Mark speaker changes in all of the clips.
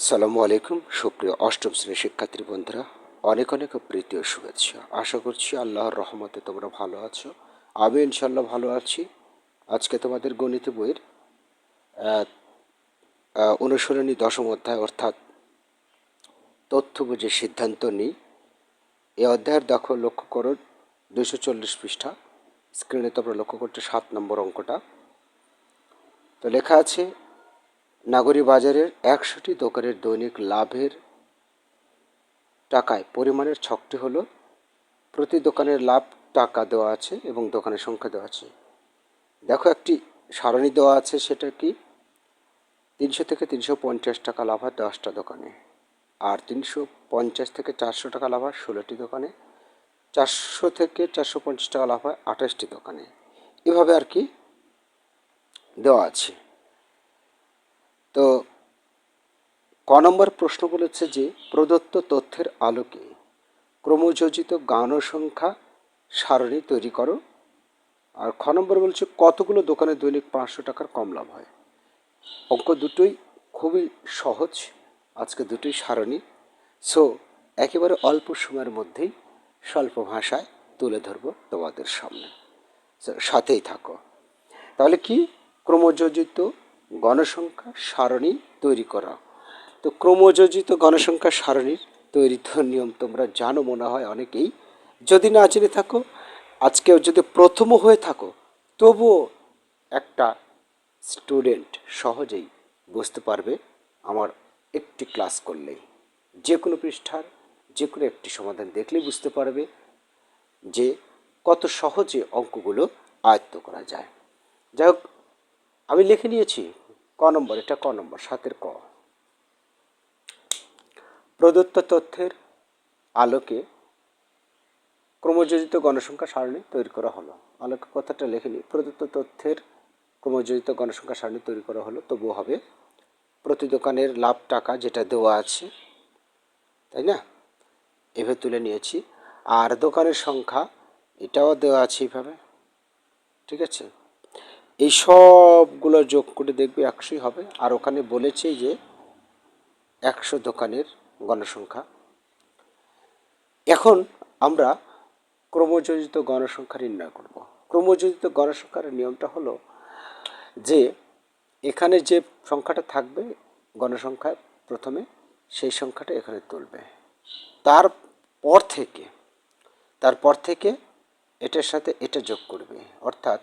Speaker 1: আসসালামু আলাইকুম, সুপ্রিয় অষ্টম শ্রেণির শিক্ষার্থী বন্ধুরা। অনেক অনেক প্রীতি ও শুভেচ্ছা। আশা করছি আল্লাহর রহমতে তোমরা ভালো আছো। আমি ইনশাল্লাহ ভালো আছি। আজকে তোমাদের গণিত বইয়ের অনুসরণী দশম অধ্যায় অর্থাৎ তথ্য বুঝে সিদ্ধান্ত নিই। এ অধ্যায়ের দেখো লক্ষ্য করো দুশো চল্লিশ পৃষ্ঠা। স্ক্রিনে তোমরা লক্ষ্য করছ সাত নম্বর অঙ্কটা। তো লেখা আছে নাগরী বাজারের একশোটি দোকানের দৈনিক লাভের টাকায় পরিমাণের ছকটি হলো, প্রতি দোকানের লাভ টাকা দেওয়া আছে এবং দোকানের সংখ্যা দেওয়া আছে। দেখো একটি সারণী দেওয়া আছে, সেটা কি? তিনশো থেকে তিনশো পঞ্চাশ টাকা লাভ হয় দশটা দোকানে। আর তিনশো পঞ্চাশ থেকে চারশো টাকা লাভ হয় ষোলোটি দোকানে। চারশো থেকে চারশো পঞ্চাশ টাকা লাভ হয় আঠাশটি দোকানে। এভাবে আর কি দেওয়া আছে তো ক নম্বর প্রশ্ন বলেছে যে, প্রদত্ত তথ্যের আলোকে ক্রমযোজিত গণসংখ্যা সারণী তৈরি করো। আর খ নম্বর বলছে, কতগুলো দোকানে দৈনিক পাঁচশো টাকার কম লাভ হয়? অঙ্ক দুটোই খুবই সহজ, আজকে দুটোই সারণী। সো, একেবারে অল্প সময়ের মধ্যেই স্বল্প ভাষায় তুলে ধরবো তোমাদের সামনে। সাথেই থাকো। তাহলে কি? ক্রমযোজিত গণসংখ্যা সারণী তৈরি করা। তো ক্রমযোজিত গণসংখ্যা সারণীর তৈরি তো নিয়ম তোমরা জানো মনে হয় অনেকেই। যদি না জেনে থাকো, আজকেও যদি প্রথমও হয়ে থাকো, তবুও একটা স্টুডেন্ট সহজেই বুঝতে পারবে আমার একটি ক্লাস করলেই। যে কোনো পৃষ্ঠার, যে কোনো একটি সমাধান দেখলেই বুঝতে পারবে যে কত সহজে অঙ্কগুলো আয়ত্ত করা যায়। যাই হোক, আমি লিখে নিয়েছি, ক নম্বর, এটা ক নম্বর, সাতের ক। প্রদত্ত তথ্যের আলোকে ক্রমযোজিত গণসংখ্যা সারণী তৈরি করা হলো। আলোকে কথাটা লিখে নিই। প্রদত্ত তথ্যের ক্রমযোজিত গণসংখ্যা সারণী তৈরি করা হলো, তবুও হবে প্রতি দোকানের লাভ টাকা যেটা দেওয়া আছে, তাই না? এভাবে তুলে নিয়েছি। আর দোকানের সংখ্যা, এটাও দেওয়া আছে এইভাবে, ঠিক আছে? এই সবগুলো যোগ করে দেখবে একশোই হবে। আর ওখানে বলেছে যে একশো দোকানের গণসংখ্যা। এখন আমরা ক্রমযোজিত গণসংখ্যা নির্ণয় করব। ক্রমযোজিত গণসংখ্যার নিয়মটা হলো যে এখানে যে সংখ্যাটা থাকবে গণসংখ্যায় প্রথমে, সেই সংখ্যাটা এখানে তুলবে। তারপর থেকে তারপর থেকে এটার সাথে এটা যোগ করবে। অর্থাৎ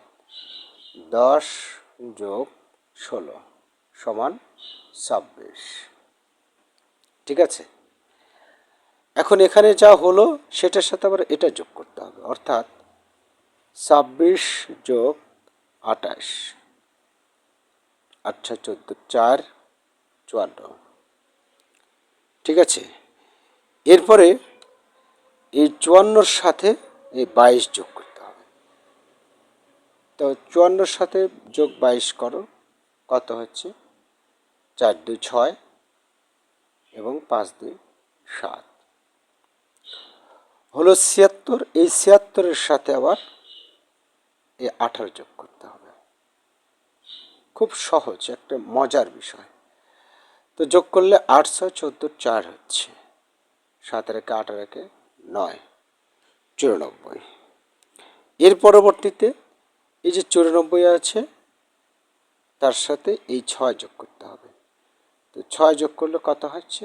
Speaker 1: দশ যোগ ষোলো সমান ছাব্বিশ। ঠিক আছে? এখন এখানে যা হলো, সেটার সাথে আবার এটা যোগ করতে হবে। অর্থাৎ ছাব্বিশ যোগ আঠাশ। আচ্ছা চোদ্দ, চার, চুয়ান্ন। ঠিক আছে? এরপরে এই চুয়ান্নর সাথে এই বাইশ যোগ করতে হবে। তো চুয়ান্নর সাথে যোগ বাইশ করো। কত হচ্ছে? চার, দুই, ছয়। এবং পাঁচ দুই সাত। হলো ছিয়াত্তর, এই ছিয়াত্তরের সাথে আবার এই আঠারো যোগ করতে হবে। খুব সহজ, একটা মজার বিষয়। তো যোগ করলে আটশো চোদ্দ চার হচ্ছে, সাত রেখে আট রেখে নয়, চুরানব্বই। এর পরবর্তীতে এই যে চুরানব্বই আছে, তার সাথে এই ছয় যোগ করতে হবে। তো ছয় যোগ করলে কত হচ্ছে?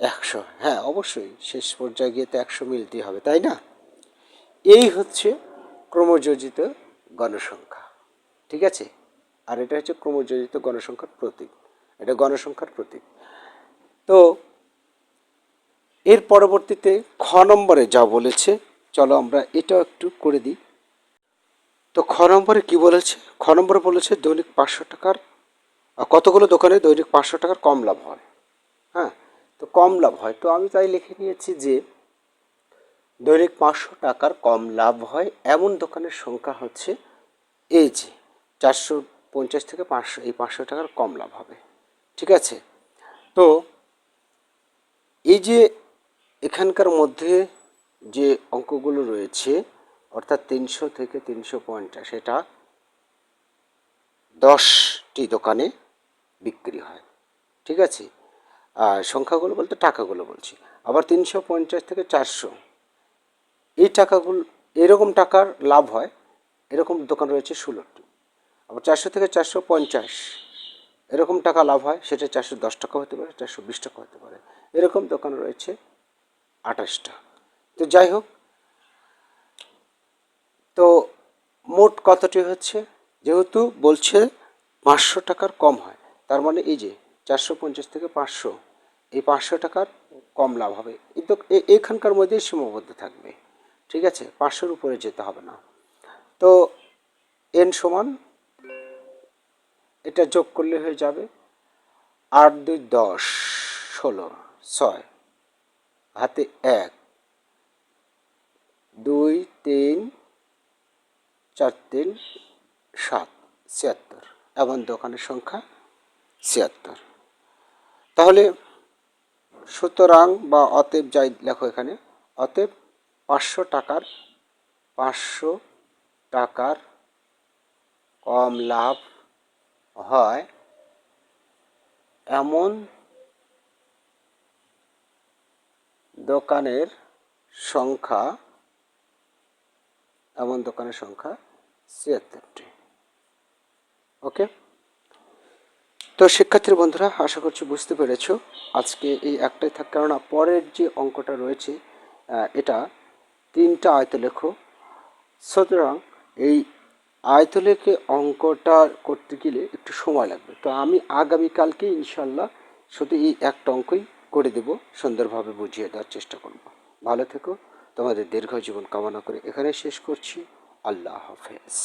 Speaker 1: একশো। হ্যাঁ অবশ্যই। শেষ পর্যায়ে গিয়ে তো একশো মিলতেই হবে, তাই না? এই হচ্ছে ক্রমযোজিত গণসংখ্যা, ঠিক আছে? আর এটা হচ্ছে ক্রমযোজিত গণসংখ্যার প্রতীক। এটা গণসংখ্যার প্রতীক। তো এর পরবর্তীতে খ নম্বরে যা বলেছে, চলো আমরা এটাও একটু করে দিই। তো খ নম্বরে কি বলেছে? খ নম্বরে বলেছে দৈনিক পাঁচশো টাকার কতগুলো দোকানে দৈনিক পাঁচশো টাকার কম লাভ হয়? হ্যাঁ তো কম লাভ হয়। তো আমি তাই লিখে নিয়েছি যে, দৈনিক পাঁচশো টাকার কম লাভ হয় এমন দোকানের সংখ্যা হচ্ছে এই যে, চারশো পঞ্চাশ থেকে পাঁচশো, এই পাঁচশো টাকার কম লাভ হবে। ঠিক আছে? তো এই যে এখানকার মধ্যে যে অঙ্কগুলো রয়েছে, অর্থাৎ তিনশো থেকে তিনশো পঞ্চাশ, এটা দশটি দোকানে বিক্রি হয়, ঠিক আছে? আর সংখ্যাগুলো বলতে টাকাগুলো বলছি। আবার তিনশো পঞ্চাশ থেকে চারশো। এই টাকাগুলো, এরকম টাকার লাভ হয়, এরকম দোকান রয়েছে ষোলোটি। আবার চারশো থেকে চারশো পঞ্চাশ, এরকম টাকা লাভ হয়, সেটা চারশো দশ টাকা হতে পারে, চারশো বিশ টাকা হতে পারে। এরকম দোকান রয়েছে আঠাশটা। তো যাই হোক, তো মোট কতটি হচ্ছে? যেহেতু বলছে পাঁচশো টাকার কম হয়, তার মানে এই যে চারশো পঞ্চাশ থেকে পাঁচশো, এই পাঁচশো টাকার কম লাভ হবে। এই তো এ- এখানকার মধ্যেই সীমাবদ্ধ থাকবে, ঠিক আছে? পাঁচশোর উপরে যেতে হবে না। তো এন সমান, এটা যোগ করলে হয়ে যাবে আট দুই দশ ষোলো, ছয়, হাতে এক, দুই তিন, চার তিন সাত, ছিয়াত্তর। এমন দোকানের সংখ্যা ছিয়াত্তর। তাহলে সুতরাং বা অতএব যাই লেখো এখানে, অতএব পাঁচশো টাকার পাঁচশো টাকার কম লাভ হয় এমন দোকানের সংখ্যা, এমন দোকানের সংখ্যা ছিয়াত্তরটি। ওকে তো শিক্ষার্থীর বন্ধুরা, আশা করছি বুঝতে পেরেছ আজকে এই একটাই থাক, কেননা পরের যে অঙ্কটা রয়েছে এটা তিনটা আয়ত লেখো। সুতরাং এই আয়তলেখে অঙ্কটা করতে গেলে একটু সময় লাগবে। তো আমি আগামীকালকে ইনশাল্লাহ শুধু এই একটা অঙ্কই করে দেব, সুন্দরভাবে বুঝিয়ে দেওয়ার চেষ্টা করব। ভালো থেকো, তোমাদের দীর্ঘ জীবন কামনা করে এখানে শেষ করছি। আল্লাহ হাফেজ।